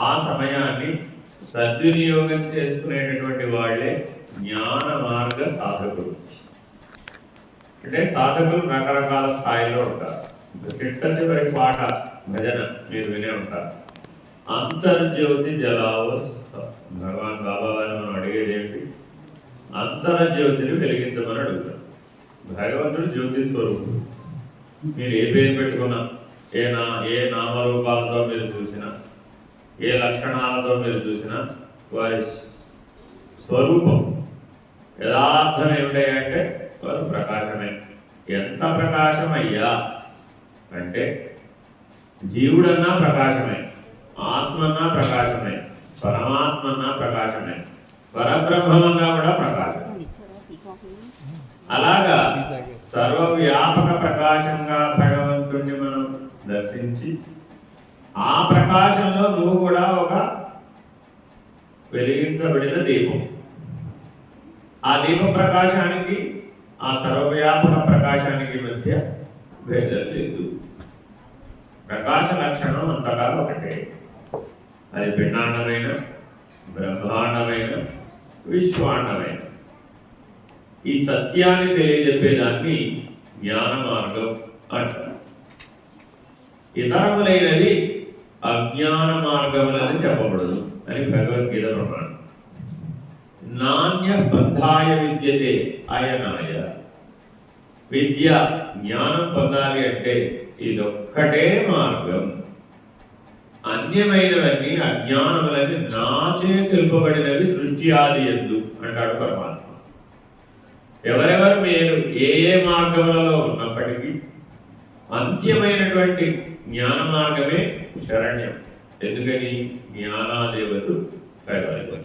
ఆ సమయాన్ని సద్వినియోగం చేసుకునేటటువంటి వాళ్ళే జ్ఞాన మార్గ సాధకులు. అంటే సాధకులు రకరకాల స్థాయిలో ఉంటారు. చిట్ట చివరి పాట భజన మీరు వినే ఉంటారు. అంతర్జ్యోతి జలావ భగవాన్ బాబా గారిని మనం అడిగేది ఏంటి? అంతర్జ్యోతిని వెలిగించమని అడుగుతారు. భగవంతుడు జ్యోతి స్వరూపుడు. మీరు ఏ పేరు పెట్టుకున్నా ఏ నా ఏ నామరూపాలతో మీరు చూసినా ఏ లక్షణాలతో మీరు చూసినా వారి స్వరూపం యథార్థం ఏమిటంటే వారు ప్రకాశమే. ఎంత ప్రకాశమయ్యా? అంటే జీవుడన్నా ప్రకాశమే ఆత్మన్నా ప్రకాశమే పరమాత్మన్నా ప్రకాశమే పరబ్రహ్మమన్నా కూడా ప్రకాశమే. అలాగా సర్వవ్యాపక ప్రకాశంగా భగవంతుణ్ణి మనం దర్శించి ఆ ప్రకాశంలో నువ్వు కూడా ఒక వెలిగించబడిన దీపం. ఆ దీప ప్రకాశానికి ఆ సర్వవ్యాపక ప్రకాశానికి మధ్య భేదం లేదు. ప్రకాశ లక్షణం అంతగా ఒకటే. అది పిండాండమైన బ్రహ్మాండమైన విశ్వాండమైన ఈ సత్యాన్ని తెలియజెప్పేదాన్ని జ్ఞాన మార్గం అంటారు. ఇతరములైనది అజ్ఞాన మార్గములని చెప్పబడదు. అని భగవద్గీత ప్రమాణం. నాణ్య బంధాయ విద్యతే అయనాయ విద్య జ్ఞానం పొందాలి అంటే ఇదొక్కటే మార్గం. అన్యమైనవన్నీ అజ్ఞానములని నాచే తెలుపబడినవి సృష్టి ఆది ఎందు అంటాడు పరమాత్మ. ఎవరెవరు మీరు ఏ ఏ మార్గములలో ఉన్నప్పటికీ అంత్యమైనటువంటి జ్ఞాన మార్గమే శరణ్యం. ఎందుకని? జ్ఞానాదేవతలు కైవల్యం.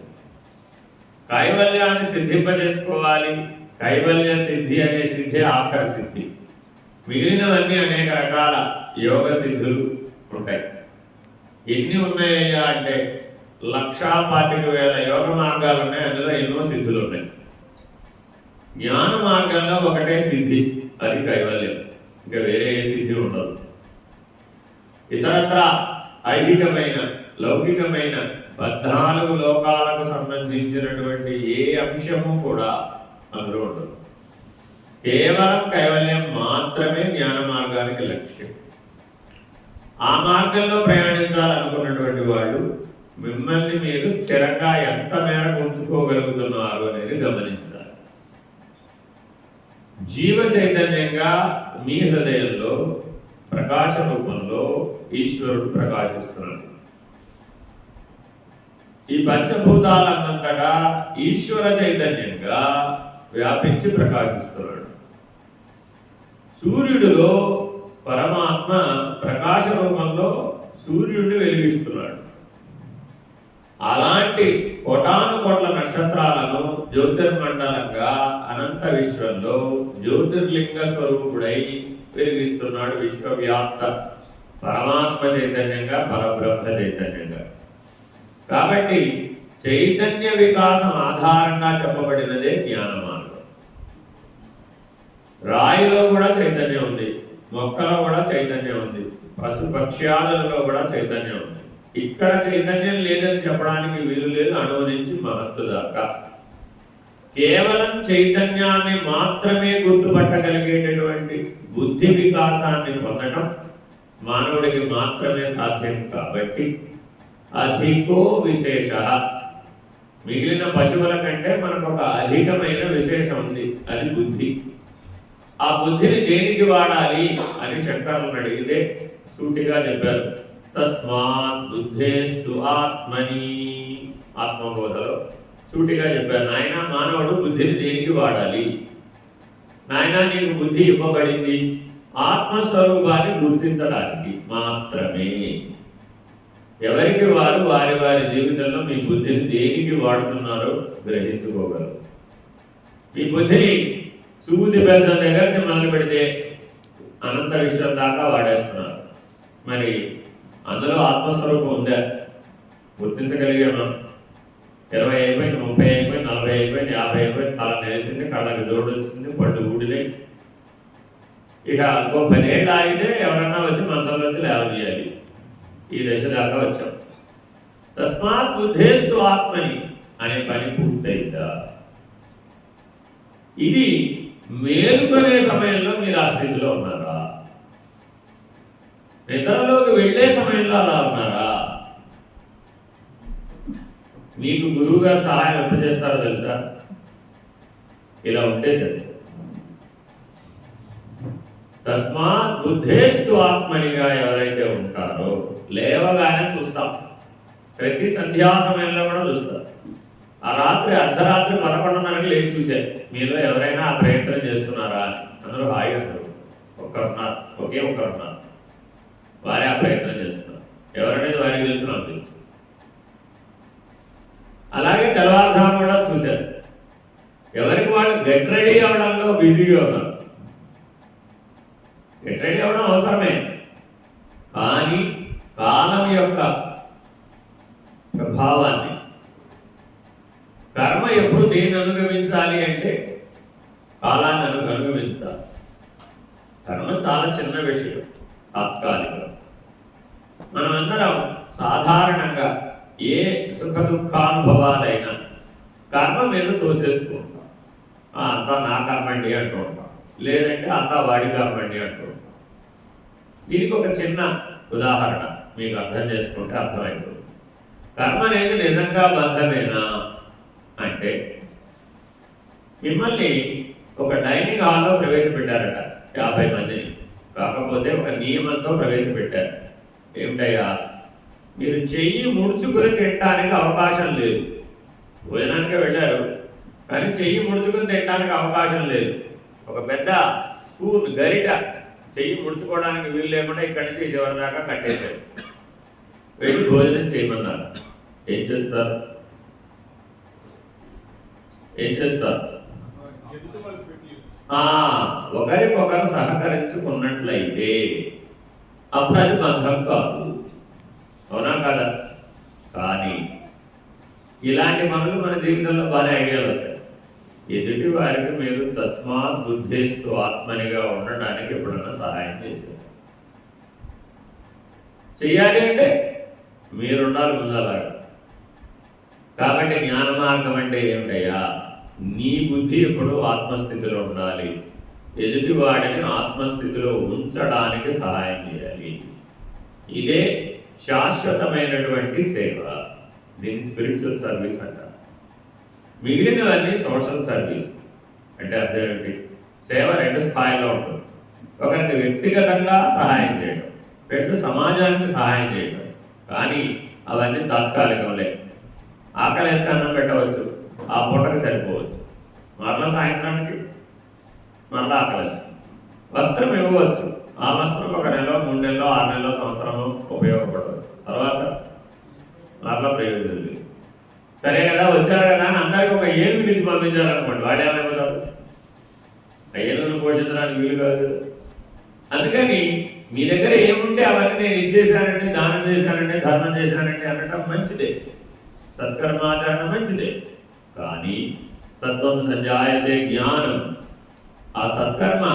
కైవల్యాన్ని సిద్ధింపజేసుకోవాలి. కైవల్య సిద్ధి అనే సిద్ధి ఆఖరి సిద్ధి. మిగిలినవన్నీ అనేక రకాల యోగ సిద్ధులు ఉంటాయి. ఎన్ని ఉన్నాయ్యా అంటే లక్షా పాతిక వేల యోగ మార్గాలు ఉన్నాయి. అందులో ఎన్నో సిద్ధులు ఉన్నాయి. జ్ఞాన మార్గంలో ఒకటే సిద్ధి అది కైవల్యం. ఇంకా వేరే ఏ సిద్ధి ఉండదు. ఇతరత్ర ఐహికమైన లౌకికమైన పద్నాలుగు లోకాలకు సంబంధించినటువంటి ఏ అంశము కూడా అందులో ఉండదు. కేవలం కైవల్యం మాత్రమే జ్ఞాన మార్గానికి లక్ష్యం. ఆ మార్గంలో ప్రయాణించాలనుకున్నటువంటి వాళ్ళు మిమ్మల్ని మీరు స్థిరంగా ఎంత మేరకు ఉంచుకోగలుగుతున్నారు అనేది గమనించాలి. జీవ చైతన్యంగా మీ హృదయంలో ప్రకాశ రూపంలో ఈశ్వరుడు ప్రకాశిస్తున్నాడు. ఈ పంచభూతాలన్నంతగా ఈశ్వర చైతన్యంగా వ్యాపించి ప్రకాశిస్తున్నాడు. సూర్యుడిలో పరమాత్మ ప్రకాశ రూపంలో సూర్యుడిని వెలిగిస్తున్నాడు. అలాంటి కోటాను కోట్ల నక్షత్రాలను జ్యోతిర్మండలంగా అనంత విశ్వంలో జ్యోతిర్లింగ స్వరూపుడై వెలిగిస్తున్నాడు విశ్వవ్యాప్త పరమాత్మ చైతన్యంగా పరబ్రహ్మ చైతన్యంగా. కాబట్టి చైతన్య వికాసం ఆధారంగా చెప్పబడినదే జ్ఞాన మార్గం రాయిలో కూడా చైతన్యం ఉంది మొక్కలో కూడా చైతన్యం ఉంది పశు పక్ష్యాలలో కూడా చైతన్యం ఉంది. ఇక్కడ చైతన్యం లేదని చెప్పడానికి వీలు లేదు అణువు నుంచి మహత్తు దాకా. కేవలం చైతన్యాన్ని మాత్రమే గుర్తుపట్టగలిగేటటువంటి బుద్ధి వికాసాన్ని పొందడం మానవుడికి మాత్రమే సాధ్యం కాబట్టి అధికో విశేష. మిగిలిన పశువుల కంటే మనకు ఒక అధికమైన విశేషం ఉంది అది బుద్ధి. ఆ బుద్ధిని దేనికి వాడాలి అని శంకరులను అడిగితే సూటిగా చెప్పారు. తస్మాత్ బుద్ధేస్తు ఆత్మని. ఆత్మబోధలో సూటిగా చెప్పారు నాయన మానవుడు బుద్ధిని దేనికి వాడాలి? నాయన నీకు బుద్ధి ఇవ్వబడింది. ఆత్మస్వరూపాన్ని గుర్తించడానికి మాత్రమే. ఎవరికి వారు వారి వారి జీవితంలో మీ బుద్ధిని దేనికి వాడుతున్నారో గ్రహించుకోగలరు. మీ బుద్ధిని సుబుద్ధి బెల్లం దగ్గర మొదలు పెడితే అనంత విషయం దాకా వాడేస్తున్నారు. మరి అందులో ఆత్మస్వరూపం ఉందా? గుర్తించగలిగామా ఇరవై అయిపోయింది ముప్పై అయిపోయింది నలభై అయిపోయింది యాభై అయిపోయింది తల నేసింది కళ్ళకి జోడు వచ్చింది పళ్ళు ఊడిలే. ఇక ఇంకో పదేళ్ళు ఆగితే ఎవరన్నా వచ్చి మంత్రంలోకి లేవదీయాలి ఈ దశ దాకా వచ్చాం. తస్మాత్ బుద్ధేస్తు ఆత్మని అనే పని పూర్తయిందా? ఇది మేలుకొనే సమయంలో మీరు ఆ స్థితిలో ఉన్నారు. నిద్రలోకి వెళ్ళే సమయంలో అలా ఉన్నారా? మీకు గురువు గారు సహాయం ఎప్పుడు చేస్తారో తెలుసా? ఇలా ఉంటే తెలుసు. తస్మాత్ బుద్ధేస్తు ఆత్మనిగా ఎవరైతే ఉంటారో లేవగానే చూస్తాం. ప్రతి సంధ్యా సమయంలో కూడా చూస్తారు ఆ రాత్రి అర్ధరాత్రి పదకొండున్నరకి లేచి చూశారు మీలో ఎవరైనా ఆ ప్రయత్నం చేస్తున్నారా? అని అందరూ హాయిగా అంటారు. ఒక్కరున్నారు. ఒకే ఒకరున్నారు వారే ఆ ప్రయత్నం చేస్తున్నారు. ఎవరనేది వారికి తెలుసు నాకు తెలుసు. అలాగే తెల్లవారుజాము కూడా చూశారు. ఎవరికి వాళ్ళు గెట్ రెడీ అవడంలో బిజీగా ఉన్నారు. గెట్ రెడీ అవడం అవసరమే. కానీ కాలం యొక్క ప్రభావాన్ని కర్మ ఎప్పుడు దేన్ని అనుగమించాలి అంటే కాలాన్ని అను అనుగమించాలి కర్మ చాలా చిన్న విషయం తాత్కాలికం. మనమందరం సాధారణంగా ఏ సుఖ దుఃఖానుభవాలైనా కర్మ మీద తోసేసుకుంటాం. అంతా నా కర్మండి అంటూ ఉంటాం లేదంటే అంతా వాడి కర్మండి అంటూ ఉంటాం దీనికి ఒక చిన్న ఉదాహరణ మీకు అర్థం చేసుకుంటే అర్థమైపోతుంది. కర్మ అనేది నిజంగా బంధమేనా అంటే మిమ్మల్ని ఒక డైనింగ్ హాల్లో ప్రవేశపెట్టారట యాభై మందిని కాకపోతే ఒక నియమంతో ప్రవేశపెట్టారు. ఏమిటయ్యా? మీరు చెయ్యి ముడుచుకుని తినడానికి అవకాశం లేదు. భోజనానికి వెళ్ళారు కానీ చెయ్యి ముడుచుకుని తినడానికి అవకాశం లేదు. ఒక పెద్ద స్పూన్ గరిట చెయ్యి ముడుచుకోవడానికి వీలు లేకుండా ఇక్కడి నుంచి చివరి దాకా కట్టేశారు. వెళ్ళి భోజనం చేయమన్నారు. ఏం చేస్తారు? ఏం చేస్తారు? ఒకరికొకరు సహకరించుకున్నట్లయితే అప్పుడు బంధం కాదు. అవునా కదా? కానీ ఇలాంటి పనులు మన జీవితంలో బాగానే ఐడియాలు వస్తాయి. ఎదుటి వారికి మీరు తస్మాత్ బుద్ధిస్తూ ఆత్మనిగా ఉండడానికి ఎప్పుడన్నా సహాయం చేశారు చెయ్యాలి అంటే మీరున్నారు ముందు కాబట్టి జ్ఞాన మార్గం అంటే ఏమిటయ్యా? నీ బుద్ధి ఎప్పుడు ఆత్మస్థితిలో ఉండాలి. ఎదుటి వాడిని ఆత్మస్థితిలో ఉంచడానికి సహాయం చేయాలి. ఇదే శాశ్వతమైనటువంటి సేవ. దీన్ని స్పిరిచువల్ సర్వీస్ అంటారు మిగిలినవన్నీ సోషల్ సర్వీస్ అంటే అర్థం ఏంటి సేవ రెండు స్థాయిలో ఉంటుంది. ఒకరికి వ్యక్తిగతంగా సహాయం చేయడం రెండు సమాజానికి సహాయం చేయడం. కానీ అవన్నీ తాత్కాలికంలే ఆకలిస్తే అన్నం పెట్టవచ్చు ఆ పూటకి సరిపోవచ్చు. మరలా సాయంత్రానికి మరలా ఆకలిస్తుంది వస్త్రం ఇవ్వవచ్చు. ఆ వస్త్రం ఒక నెల మూడు నెలలో ఆరు నెలలో సంవత్సరము ఉపయోగపడదు. తర్వాత మరలా ప్రయోజనం లేదు సరే కదా వచ్చారు కదా అని అందరికి ఒక ఏనుగు నుంచి పంపించారనుకోండి వాడు ఏమైపోతారు ఆ ఏనుగును పోషించడానికి వీలు కాదు. అందుకని మీ దగ్గర ఏముంటే అవన్నీ నేను ఇచ్చేసానండి దానం చేశానండి ధర్మం చేశానండి అనటం మంచిదే. సత్కర్మాచరణ మంచిదే. కానీ సత్వం సంజాయతే జ్ఞానం. ఆ సత్కర్మ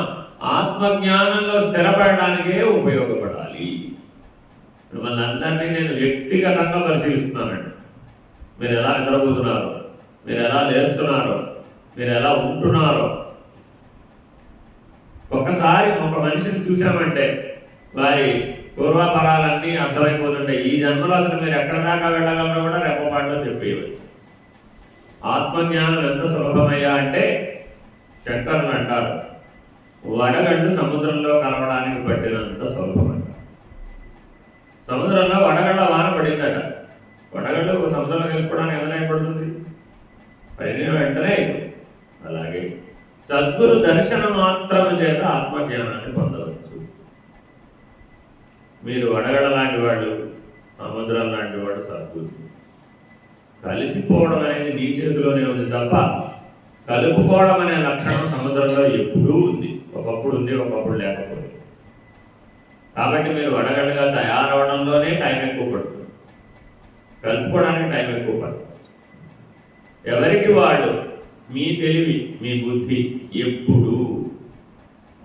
ఆత్మజ్ఞానంలో స్థిరపడడానికే ఉపయోగపడాలి. మిమ్మల్ని అందరినీ నేను వ్యక్తిగతంగా పరిశీలిస్తున్నానండి. మీరు ఎలా నిద్రపోతున్నారో? మీరు ఎలా లేస్తున్నారో? మీరు ఎలా ఉంటున్నారో? ఒక్కసారి ఒక మనిషిని చూసామంటే వారి పూర్వపరాలన్నీ అర్థమైపోతుంటాయి ఈ జన్మలో అసలు మీరు ఎక్కడ దాకా వెళ్ళగలరో కూడా రెప్పపాటులో చెప్పేయవచ్చు. ఆత్మజ్ఞానం ఎంత సులభమయ్యా అంటే శంకరులు అంటారు. వడగండు సముద్రంలో కలవడానికి పట్టినంత సులభమంట సముద్రంలో వడగళ్ళ వాన పడిందట. వడగళ్ళు సముద్రంలో తెలుసుకోవడానికి ఎంత టైం పడుతుంది? పైన వెంటనే అలాగే సద్గురు దర్శన మాత్రం చేత ఆత్మజ్ఞానాన్ని పొందవచ్చు. మీరు వడగడ లాంటి వాళ్ళు సముద్రం లాంటి వాడు సద్గురు. కలిసిపోవడం అనేది నీ చేతిలోనే ఉంది తప్ప కలుపుకోవడం అనే లక్షణం సముద్రంలో ఎప్పుడూ ఉంది. ఒకప్పుడు ఉంది ఒకప్పుడు లేకపోయింది కాబట్టి మీరు వడగడగా తయారవడంలోనే టైం ఎక్కువ పడుతుంది. కలుపుకోవడానికి టైం ఎక్కువ పడుతుంది. ఎవరికి వాళ్ళు మీ తెలివి మీ బుద్ధి ఎప్పుడు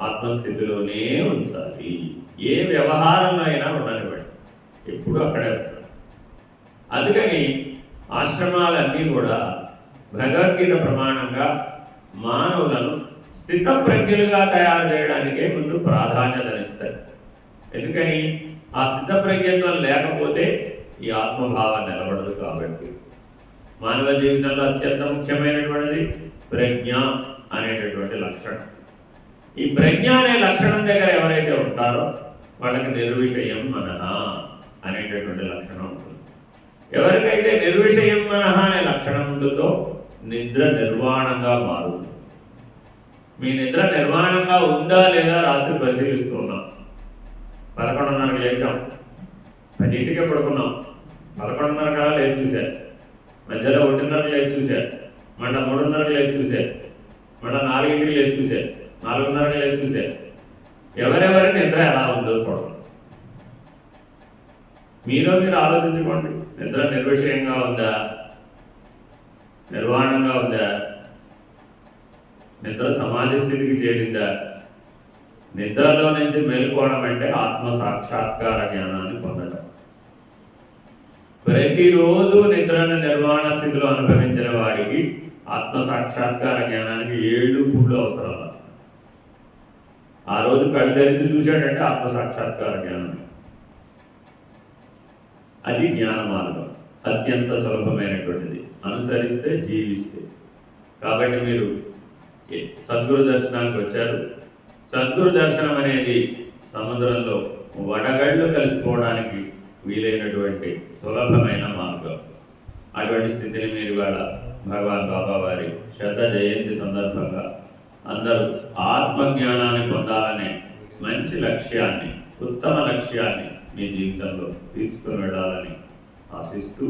ఆత్మస్థితిలోనే ఉంచాలి. ఏ వ్యవహారంలో అయినా ఉండనివ్వండి ఎప్పుడు అక్కడే ఉంచాలి. అందుకని ఆశ్రమాలన్నీ కూడా భగవద్గీత ప్రమాణంగా మానవులను స్థితప్రజ్ఞులుగా తయారు చేయడానికే ముందు ప్రాధాన్యతనిస్తారు ఎందుకని? ఆ స్థితప్రజ్ఞత్వం లేకపోతే ఈ ఆత్మభావం నిలబడదు కాబట్టి. మానవ జీవితంలో అత్యంత ముఖ్యమైనటువంటిది ప్రజ్ఞ అనేటటువంటి లక్షణం. ఈ ప్రజ్ఞ అనే లక్షణం దగ్గర ఎవరైతే ఉంటారో వాళ్ళకి నిర్విషయం మనహ అనేటటువంటి లక్షణం ఉంటుంది. ఎవరికైతే నిర్విషయం మనహ అనే లక్షణం ఉంటుందో నిద్ర నిర్వాణంగా మారుతుంది. మీ నిద్ర నిర్మాణంగా ఉందా లేదా రాత్రి పరిశీలిస్తున్నాం పదకొండున్నరకు లేచాం. పదింటికే పడుకున్నాం. పదకొండున్నర కల్లా లేచి చూశారు. మధ్యలో ఒకటిన్నరకు లేచి చూశారు. మళ్ళీ మూడున్నరకు లేచి చూశారు. మళ్ళీ నాలుగింటికి లేచి చూశారు. నాలుగున్నరకు లేచి చూశారు. ఎవరెవరి నిద్ర ఎలా ఉందో చూడండి. మీలో మీరు ఆలోచించుకోండి. నిద్ర నిర్విషయంగా ఉందా? నిర్వాణంగా ఉందా? నిద్ర సమాధి స్థితికి చేరిందా నిద్రలో నుంచి మేల్కోవడం అంటే ఆత్మ సాక్షాత్కార జ్ఞానాన్ని పొందడం. ప్రతిరోజు నిద్రను నిర్వహణ స్థితిలో అనుభవించిన వారికి ఆత్మ సాక్షాత్కార జ్ఞానానికి ఏడు పూలు అవసరం ఆ రోజు కళ్ళు తెరిచి చూశాడంటే ఆత్మ సాక్షాత్కార జ్ఞానం. అది జ్ఞాన మార్గం. అత్యంత సులభమైనటువంటిది. అనుసరిస్తే జీవిస్తే. కాబట్టి మీరు సద్గురు దర్శనానికి వచ్చారు. సద్గురు దర్శనం అనేది సముద్రంలో వడగళ్ళు కలిసిపోవడానికి వీలైనటువంటి సులభమైన మార్గం. అటువంటి స్థితిని మీరు ఇవాళ భగవాన్ బాబా వారి శత జయంతి సందర్భంగా అందరూ ఆత్మజ్ఞానాన్ని పొందాలనే మంచి లక్ష్యాన్ని ఉత్తమ లక్ష్యాన్ని మీ జీవితంలో తీసుకుని వెళ్ళాలని ఆశిస్తూ